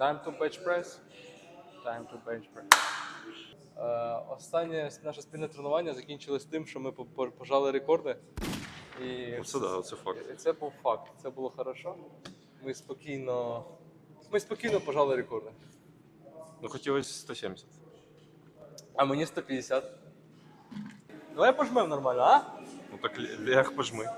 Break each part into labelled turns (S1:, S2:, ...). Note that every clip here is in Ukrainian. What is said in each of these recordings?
S1: Time to bench press. Time to bench press. Е, останнє наше спільне тренування закінчилось тим, що ми по- по- пожали рекорди. І
S2: Оце да, оце факт.
S1: І це був факт. Це було хорошо. Ми спокійно. Ми спокійно пожали рекорди.
S2: Ну хотілося 170.
S1: А мені 150. Давай пожмем нормально, а?
S2: Ну так лі- ляг пожми.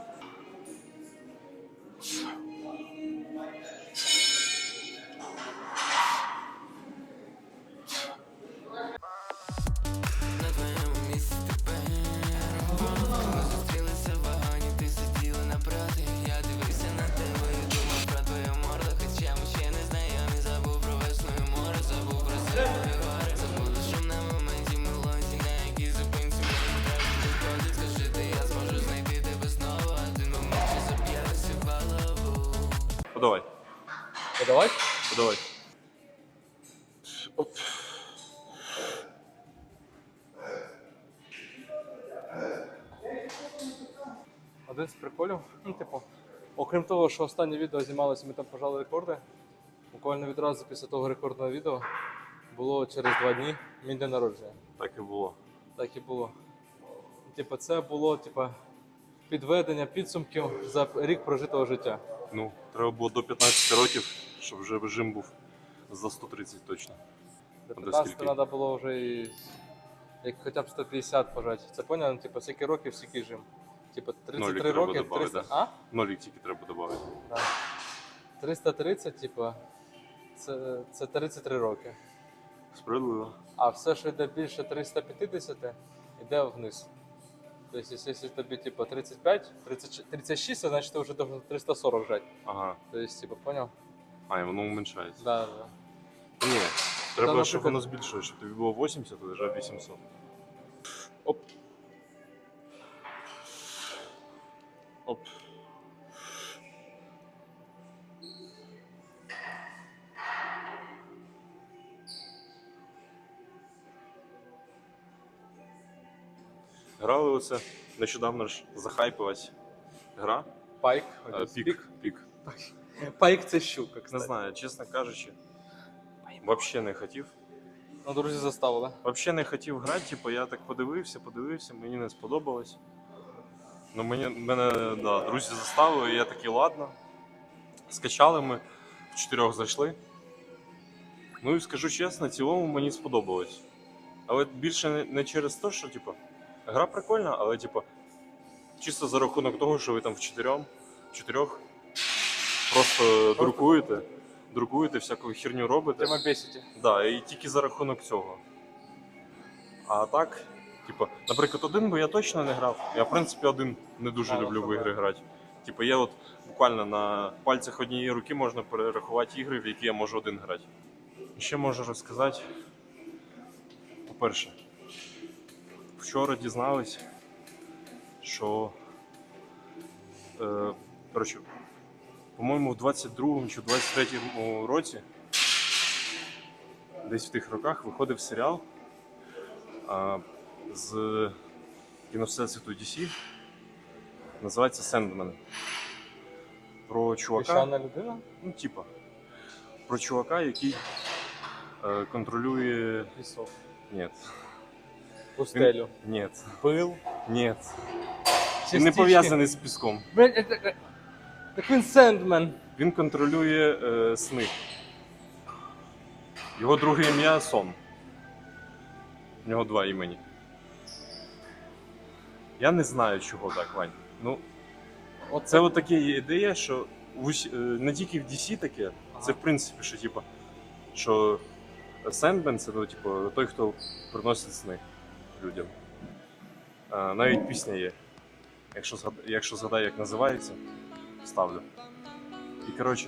S2: Подавай,
S1: Подавай?
S2: подавай. Оп.
S1: Один з приколів. Ну, типу, окрім того, що останнє відео знімалося, ми там пожали рекорди. Буквально відразу після того рекордного відео було через два дні мій день народження.
S2: Так і було.
S1: Так і було. Типу, це було типу, підведення підсумків за рік прожитого життя.
S2: Ну, треба було до 15 років, щоб вже режим був за 130 точно.
S1: До 15
S2: скільки?
S1: треба було вже і, як хоча б 150 пожати. Це поняв? Ну, Типу, скільки років, скільки жим. Типу, 33
S2: Нолик треба
S1: роки,
S2: добавити,
S1: 300...
S2: да.
S1: А?
S2: Нолік тільки треба додати.
S1: Да. 330, типу, це, це 33 роки.
S2: Справедливо.
S1: А все, що йде більше 350, йде вниз. Тобто, якщо тобі типу, 35, 30, 36, це значить ти вже должен 340 жать.
S2: Ага.
S1: Тобто, типу, поняв?
S2: А, і воно уменьшається.
S1: Да, да.
S2: Ні. Треба, щоб
S1: наприклад-
S2: воно збільшилося, щоб тобі було 80, а лежав 800. Грали оце. Нещодавно ж захайпилась гра.
S1: Пайк.
S2: Е, Пік. Пік.
S1: Пайк це щука,
S2: Не знаю, чесно кажучи, взагалі не хотів.
S1: Ну, друзі заставили.
S2: Взагалі не хотів грати, типу, я так подивився, подивився, мені не сподобалось. Ну, мені, мене да, друзі заставили, і я такий, ладно. Скачали ми, в чотирьох зайшли. Ну і скажу чесно, в цілому мені сподобалось. Але більше не через те, що, типу, гра прикольна, але, типу, чисто за рахунок того, що ви там в чотирьом, чотирьох просто друкуєте, друкуєте, всяку херню робите.
S1: Тема бесіті.
S2: Да, і тільки за рахунок цього. А так, типу, наприклад, один би я точно не грав. Я, в принципі, один не дуже
S1: Мало
S2: люблю в ігри грати. Типу, я от буквально на пальцях однієї руки можна перерахувати ігри, в які я можу один грати. І Ще можу розказати. По-перше, вчора дізнались, що. Е, коротше, по-моєму, в 22-му чи 23-му році десь в тих роках виходив серіал а, з кіновсесвіту DC. Називається Сендмен. Про чувака.
S1: Людина?
S2: Ну, типа. Про чувака, який е, контролює.
S1: Пісок.
S2: Ні.
S1: Пустелю.
S2: Ні.
S1: Пил.
S2: Ні. Він не пов'язаний з піском.
S1: Блядь, це- це- Так він Сендмен.
S2: Він контролює е, сни. Його друге ім'я сон. У нього два імені. Я не знаю, чого так, Вань. Ну,
S1: От
S2: це от є ідея, що в усі- е, не тільки в DC таке, це в принципі, що типу, що Сендмен це ну, типу, той, хто приносить сни людям. А, навіть пісня є. Якщо, згад... Якщо згадаю, як називається, ставлю. І коротше,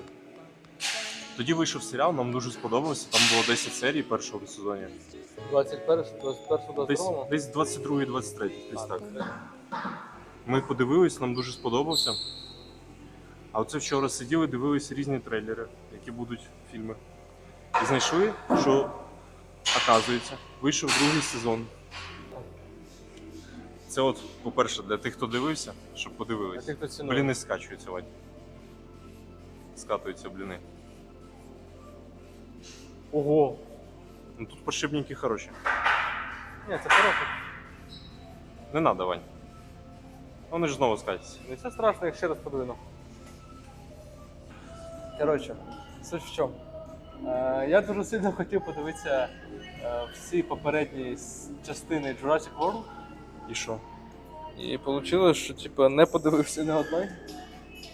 S2: тоді вийшов серіал, нам дуже сподобався. Там було 10 серій першого сезону.
S1: 21, 21,
S2: Десь,
S1: 22.
S2: десь 22 23 десь так. Ми подивились, нам дуже сподобався. А оце вчора сиділи, дивилися різні трейлери, які будуть фільми. І знайшли, що, оказується, вийшов другий сезон. Це от, по-перше, для тих, хто дивився, щоб
S1: А
S2: подивились.
S1: ти хто цінує?
S2: Бліни скачуються, Вадь. Скатуються бліни.
S1: Ого.
S2: Ну тут подшипники хороші.
S1: Ні, це хороше.
S2: Не надо, Вань. Вони ж знову скатяться.
S1: Не все страшно, як ще раз подвину. Коротше, суть в чому. Е, я дуже сильно хотів подивитися е, всі попередні с- частини Jurassic World.
S2: І що?
S1: І вийшло, що типу, не подивився ні одної.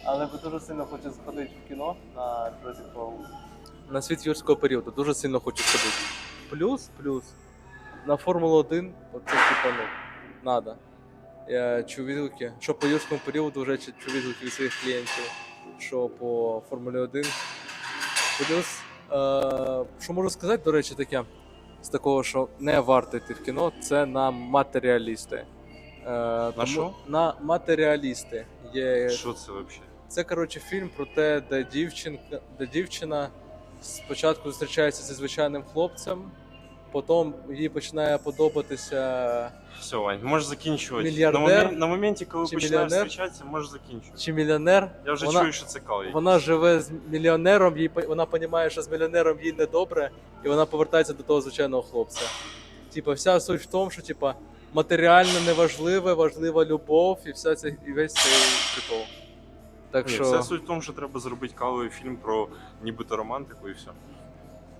S1: Але дуже сильно хочу сходити в кіно на Jurassic World. На світ юрського періоду. Дуже сильно хочу сходити. Плюс, плюс. На Формулу 1, оце типу, ну, надо. Я чув відгуки, що по юрському періоду вже чу- чув відгуки від своїх клієнтів, що по Формулі 1. Плюс, е, що можу сказати, до речі, таке з такого, що не варто йти в кіно, це на матеріалісти. Е, тому-
S2: що?
S1: На матеріалісти. Є...
S2: Що це взагалі?
S1: Це, коротше, фільм про те, де дівчинка, де дівчина спочатку зустрічається зі звичайним хлопцем, потім їй починає подобатися
S2: Все, Вань, можеш закінчувати.
S1: Мільярдер
S2: на, момент, на моменті, коли
S1: чи
S2: починаєш
S1: мільйонер?
S2: зустрічатися, можеш закінчувати.
S1: чи мільйонер.
S2: Я вже
S1: вона,
S2: чую, що це кал.
S1: вона живе з мільйонером, їй по- вона розуміє, що з мільйонером їй не добре, і вона повертається до того звичайного хлопця. Типа, вся суть в тому, що типа матеріально неважливе, важлива любов і вся ця і весь цей прикол. Так
S2: Ні,
S1: що.
S2: Вся суть в тому, що треба зробити каловий фільм про нібито романтику і все.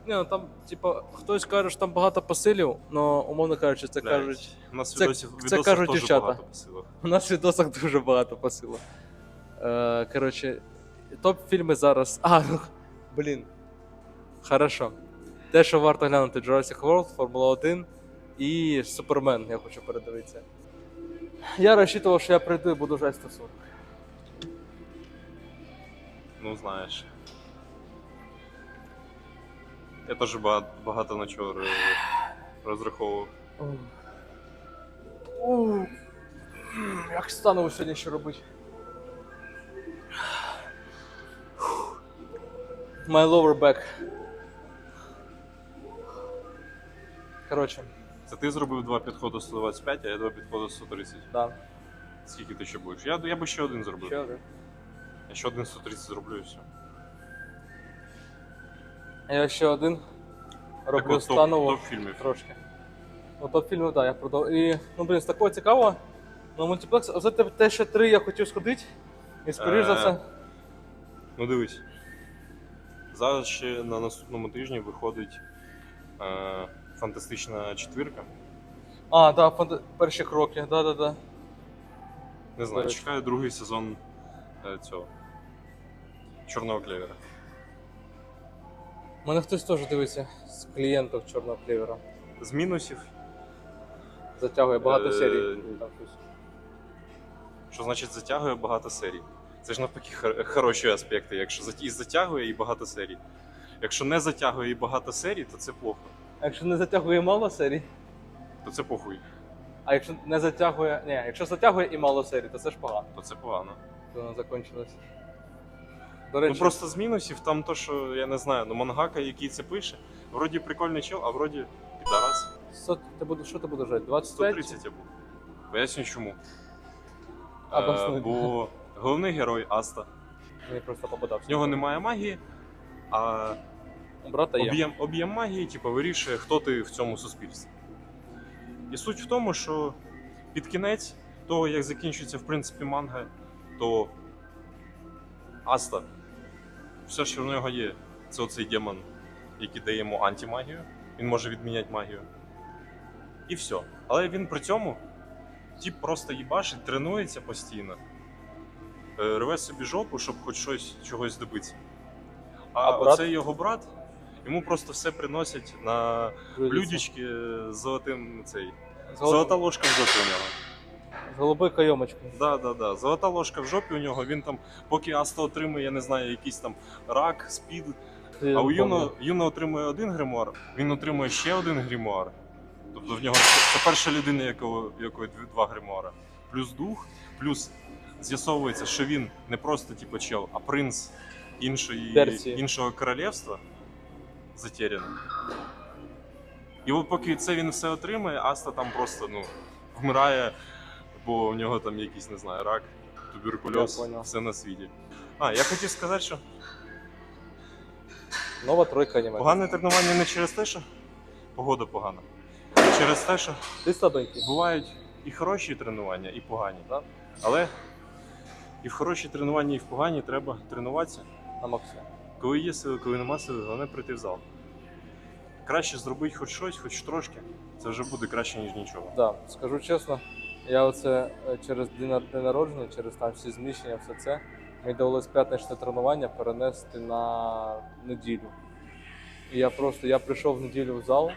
S1: Ні, ну там, типа, хтось каже, що там багато посилів, але умовно кажучи, це
S2: Блядь,
S1: кажуть.
S2: У нас
S1: це-
S2: відосів,
S1: це
S2: відосів
S1: кажуть
S2: теж
S1: дівчата.
S2: багато посилок.
S1: У нас в відосах дуже багато посилок. Е, коротше, топ-фільми зараз. А, ну, блін. Хорошо. Те, що варто глянути Jurassic World, Формула 1 і Супермен, я хочу передивитися. Я розчитував, що я прийду і буду жать 140.
S2: Ну, знаєш. Я теж багато, багато на чого розраховував.
S1: Ух. Як стану сьогодні ще робити? My lower back. Коротше,
S2: Це ти зробив два підходи 125, а я два підходи 130.
S1: да.
S2: Скільки ти ще будеш? Я, я би ще один зробив.
S1: Ще один.
S2: Я ще один 130 зроблю і все.
S1: Я ще один роблю
S2: Так от, топ, топ фільмів.
S1: трошки. Ну, топ фільмів, так, я продав. І, ну, блін, з такого цікавого. Ну, мультиплекс, оце те- те, що три я хотів сходити. І скоріш за
S2: Е.
S1: все.
S2: Ну дивись. Зараз ще на наступному тижні виходить е, фантастична четвірка.
S1: А, так, да, перші кроки, да, да, да.
S2: Не знаю, чекаю другий сезон е, цього. Чорного клевера.
S1: Мене хтось теж дивиться з клієнтів Чорного клівера.
S2: З мінусів,
S1: Затягує багато
S2: Е,
S1: серій. Там щось.
S2: що значить затягує багато серій. Це ж навпаки хор- хороші аспекти. Якщо зат- і затягує і багато серій. Якщо не затягує і багато серій, то це плохо.
S1: А якщо не затягує мало серій,
S2: То це похуй,
S1: а якщо не затягує. Ні, якщо затягує і мало серій, то це ж погано.
S2: то це погано.
S1: То воно закінчилось. До речі,
S2: Ну просто з мінусів там то, що я не знаю, ну мангака, який це пише, вроді прикольний чел, а вроді підарас.
S1: 100, ти будеш, що ти будеш жати? 25?
S2: 130 я був. Поясню чому.
S1: Обоснуй.
S2: Е, бо головний герой Аста.
S1: Мені просто попадався.
S2: В нього немає магії, а
S1: У брата є.
S2: об'єм, об'єм магії, типу, вирішує, хто ти в цьому суспільстві. І суть в тому, що під кінець того, як закінчується в принципі манга, то Аста, все, що в нього є, це оцей демон, який дає йому антимагію. Він може відміняти магію. І все. Але він при цьому тип просто їбашить, тренується постійно, е, рве собі жопу, щоб хоч щось чогось добитися. А,
S1: А брат?
S2: його брат, йому просто все приносять на блюдечки з золотим цей. Золота ложка в жопі у нього.
S1: З голубою кайомочкою.
S2: Да, да, да. Золота ложка в жопі у нього. Він там, поки Аста отримує, я не знаю, якийсь там рак, спід. А у Юно, Юно отримує один гримуар, він отримує ще один гримуар. Тобто в нього це це перша людина, якого, якої два гримуара. Плюс дух, плюс з'ясовується, що він не просто типу чел, а принц іншої,
S1: Персії.
S2: іншого королівства затеряний. І от поки це він все отримає, Аста там просто ну, вмирає, бо у нього там якийсь, не знаю, рак, туберкульоз, все на світі. А, я хотів сказати, що
S1: Нова тройка аніме.
S2: Погане тренування не через те, що погода погана, а через те, що
S1: Ти слабенький.
S2: бувають і хороші тренування, і погані.
S1: Да?
S2: Але і в хороші тренування, і в погані треба тренуватися.
S1: На максимум.
S2: Коли є сили, коли нема сили, головне прийти в зал. Краще зробити хоч щось, хоч трошки, це вже буде краще, ніж нічого.
S1: Да, скажу чесно, я оце е, через день народження, через там всі зміщення, все це, мені довелось п'ятничне тренування перенести на неділю. І я просто я прийшов в неділю в зал,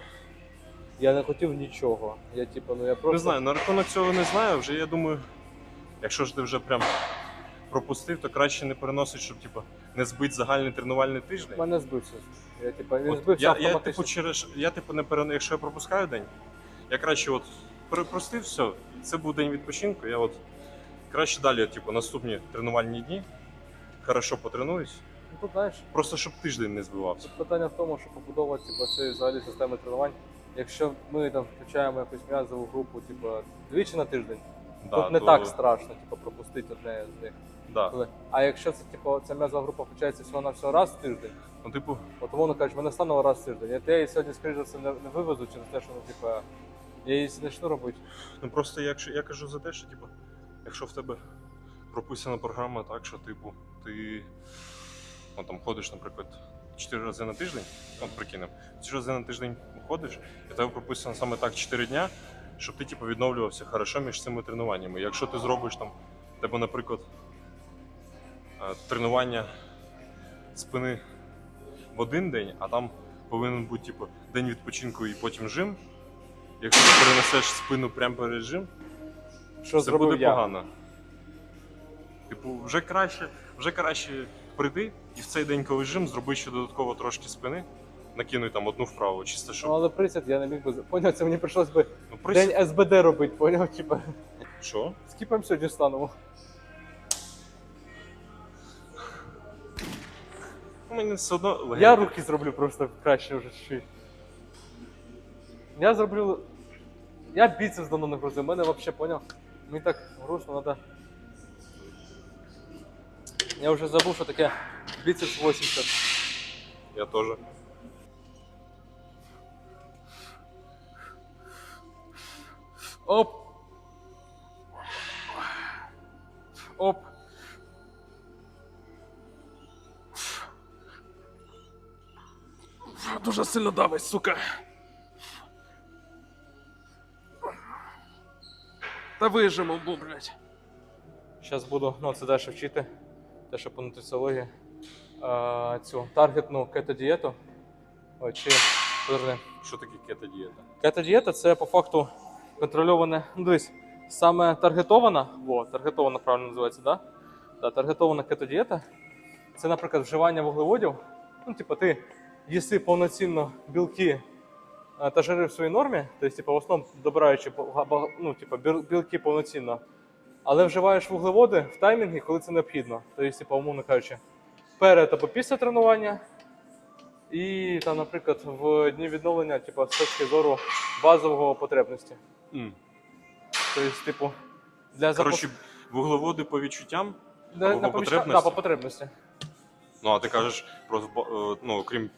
S1: я не хотів нічого. Я типу, ну я просто.
S2: Не знаю, на рахунок цього не знаю. Вже я думаю, якщо ж ти вже прям пропустив, то краще не переносить, щоб типу, не збити загальний тренувальний тиждень.
S1: Мене збився. Я типу, він
S2: От
S1: збився
S2: я, я,
S1: автоматично.
S2: типу, через, я типу не перен... якщо я пропускаю день, я краще от перепростив все, це був день відпочинку. Я от краще далі, типу, наступні тренувальні дні, хорошо потренуюсь,
S1: Ну, тут знаєш,
S2: просто щоб тиждень не збивався.
S1: тут питання в тому, що побудовувати типу, цієї взагалі системи тренувань. Якщо ми там включаємо якусь м'язову групу, типу, двічі на тиждень, тут не
S2: то-
S1: так страшно, типу, пропустити одне з них.
S2: Да.
S1: Коли- А якщо це типу ця м'язова група включається всього на всього раз в тиждень,
S2: Ну, типу,
S1: от умовно кажучи, мене стануло раз в тиждень. Я її сьогодні, скоріше за все, не, не вивезу через те, що ну, типу, я її почну робити.
S2: ну просто якщо я кажу за те, що типу, якщо в тебе прописана програма так, що типу, ти ну, там ходиш, наприклад, 4 рази на тиждень, от прикинемо, 4 рази на тиждень ходиш, і в тебе прописано саме так 4 дня, щоб ти типу, відновлювався хорошо між цими тренуваннями. Якщо ти зробиш там, тебе, наприклад, е, тренування спини в один день, а там повинен бути типу, день відпочинку і потім жим. Якщо ти перенесеш спину прямо перед жим,
S1: Що
S2: це
S1: зробив
S2: буде
S1: я?
S2: погано. Типу, вже краще, вже краще прийди і в цей день, коли жим, зроби ще додатково трошки спини, накинуй там одну вправу, чисто щоб.
S1: Ну, але присяд я не міг би. Поняв, це мені прийшлось би
S2: Ну, присід-
S1: день СБД робити, поняв? Типа,
S2: Що?
S1: скіпаємо сьогодні станемо.
S2: У мене все одно легенько.
S1: Я руки зроблю просто краще вже чуть. Я зроблю. Я біцепс давно не грузив, мене взагалі поняв. Мені так грустно треба. Я вже забув, що таке біцепс 80.
S2: Я теж.
S1: Оп! Оп! Дуже сильно давить, сука. Та вижимо, бу, блядь. Зараз буду, ну це далі вчити, те, що по нутриціології. А, цю таргетну кето-дієту. Ой, чи, подожди.
S2: Що таке кето-дієта?
S1: Кето-дієта це по факту контрольоване. Ну, дивись, саме таргетована, во, таргетована правильно називається, да? Да, таргетована кето-дієта. Це, наприклад, вживання вуглеводів. Ну, типу, ти їси повноцінно білки е, та жири в своїй нормі, тобто, типу, в основному добираючи ну, типу, білки повноцінно, але вживаєш вуглеводи в таймінгі, коли це необхідно. Тобто, типу, умовно кажучи, перед або після тренування, і там, наприклад, в дні відновлення, типу, з точки зору базового потребності.
S2: М.
S1: Тобто, типу, для
S2: Коротше, вуглеводи по відчуттям.
S1: для,
S2: або по потребності?
S1: Да, по потребності.
S2: Ну, а ти кажеш, про, е, ну, окрім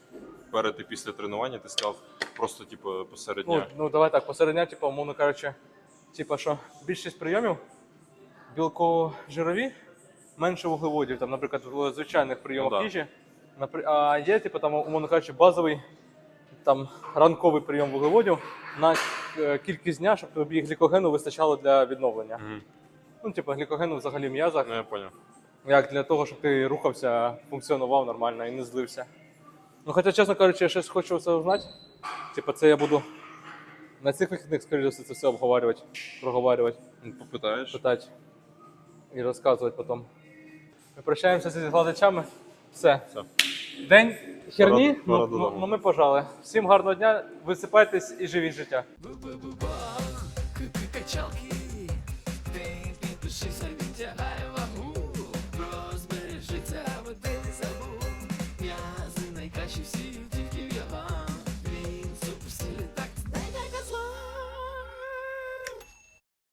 S2: перед і після тренування, ти сказав просто, типу, посеред
S1: Ну,
S2: дня.
S1: ну давай так, посеред дня, типу, умовно кажучи, типу, що більшість прийомів білково-жирові, менше вуглеводів, там, наприклад, в звичайних прийомах
S2: Ну, да.
S1: їжі. Напри- А є, типу, там, умовно кажучи, базовий там, ранковий прийом вуглеводів на е, кількість дня, щоб тобі глікогену вистачало для відновлення.
S2: Мгм.
S1: Ну, типу, глікогену взагалі в м'язах.
S2: Ну, я поняв.
S1: Як для того, щоб ти рухався, функціонував нормально і не злився. Ну, хоча, чесно кажучи, я щось хочу це узнати. Типа, це я буду на цих вихідних, скоріше все, це все обговорювати, проговорювати,
S2: Ну, Попитаєш.
S1: питати і розказувати потім. Ми прощаємося зі глядачами. Все.
S2: Все.
S1: День херні,
S2: Пора- пора
S1: ну,
S2: додому.
S1: ну, ну ми пожали. Всім гарного дня, висипайтесь і живіть життя.
S3: Бу-бу-бу-бах, к-к-качалки